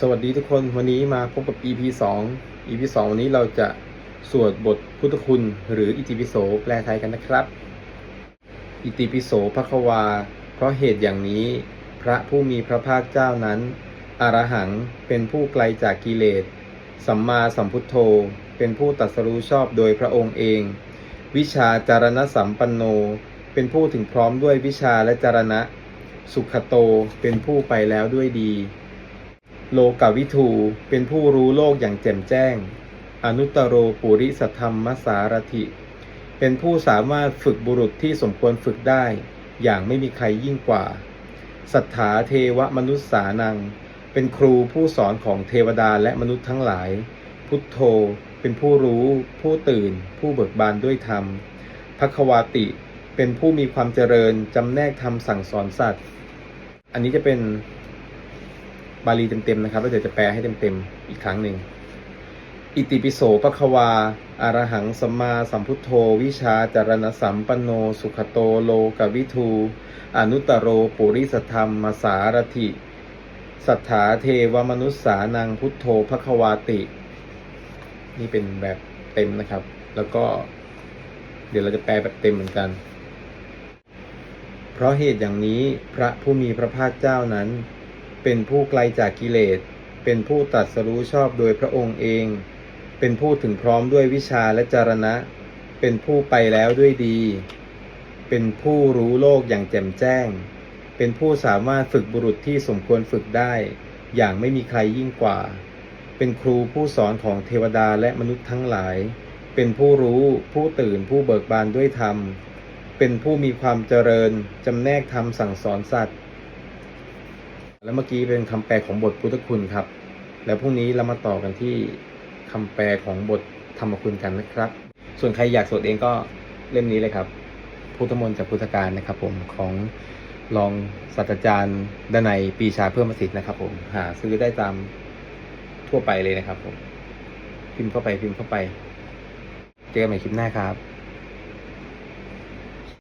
สวัสดีทุกคนวันนี้มาพบกับ EP 2 EP 2 วันนี้เราจะสวดบทพุทธคุณ หรืออิติปิโสแปลไทยกันนะครับ อิติปิโสภควา เพราะเหตุอย่างนี้ พระผู้มีพระภาคเจ้านั้น อรหังเป็นผู้ไกลจากกิเลส สัมมาสัมพุทโธ เป็นผู้ตรัสรู้ชอบโดยพระองค์เอง วิชาจารณะสัมปันโน เป็นผู้ถึงพร้อมด้วยวิชาและจารณะ สุขโตเป็นผู้ไปแล้วด้วยดี โลกวิทูเป็นผู้รู้โลกอย่างแจ่มแจ้ง อนุตตโรปุริสธรรมสารถิ เป็นผู้สามารถฝึกบุรุษที่สมควรฝึกได้ อย่างไม่มีใครยิ่งกว่า สัทธาเทวมนุษย์สานัง เป็นครูผู้สอนของเทวดาและมนุษย์ทั้งหลาย พุทโธเป็นผู้รู้ ผู้ตื่น ผู้เบิกบานด้วยธรรมพัควาติ เป็นผู้มีความเจริญจำแนกธรรมสั่งสอนสัตว์ อันนี้จะเป็น บาลีเต็มๆนะครับ แล้วเดี๋ยวจะแปลให้เต็มๆอีกครั้งหนึ่ง อิติปิโสปะควาอารหังสัมมาสัมพุทโธ วิชาจารณสัมปันโน สุขโตโลกวิทู อนุตตโรปุริสธรรมมาสารถิสัทธาเทวมนุษย์สานังพุทโธภควาติ นี่เป็นแบบเต็มนะครับ แล้วก็เดี๋ยวเราจะแปลแบบเต็มเหมือนกัน เพราะเหตุอย่างนี้พระผู้มีพระภาคเจ้านั้น เป็นผู้ไกลจากกิเลส เป็นผู้ตรัสรู้ชอบโดยพระองค์เอง เป็นผู้ถึงพร้อมด้วยวิชาและจารณะ เป็นผู้ไปแล้วด้วยดี เป็นผู้รู้โลกอย่างแจ่มแจ้ง เป็นผู้สามารถฝึกบุรุษที่สมควรฝึกได้ อย่างไม่มีใครยิ่งกว่า เป็นครูผู้สอนของเทวดาและมนุษย์ทั้งหลาย เป็นผู้รู้ผู้ตื่นผู้เบิกบานด้วยธรรม เป็นผู้มีความเจริญจำแนกธรรมสั่งสอนสัตว์ แล้วเมื่อกี้เป็นคำแปลของบทพุทธคุณครับ แล้วพรุ่งนี้เรามาต่อกันที่คำแปลของบทธรรมคุณกันนะครับ ส่วนใครอยากสวดเองก็เล่มนี้เลยครับ พุทธมนต์จากพุทธการนะครับ ผมของรองศาสตราจารย์ดนัยปีชาเพิ่มประสิทธิ์นะครับ ผมหาซื้อได้ตามทั่วไปเลยนะครับ ผม พิมพ์เข้าไปพิมพ์เข้าไป เจอกันใหม่คลิปหน้าครับ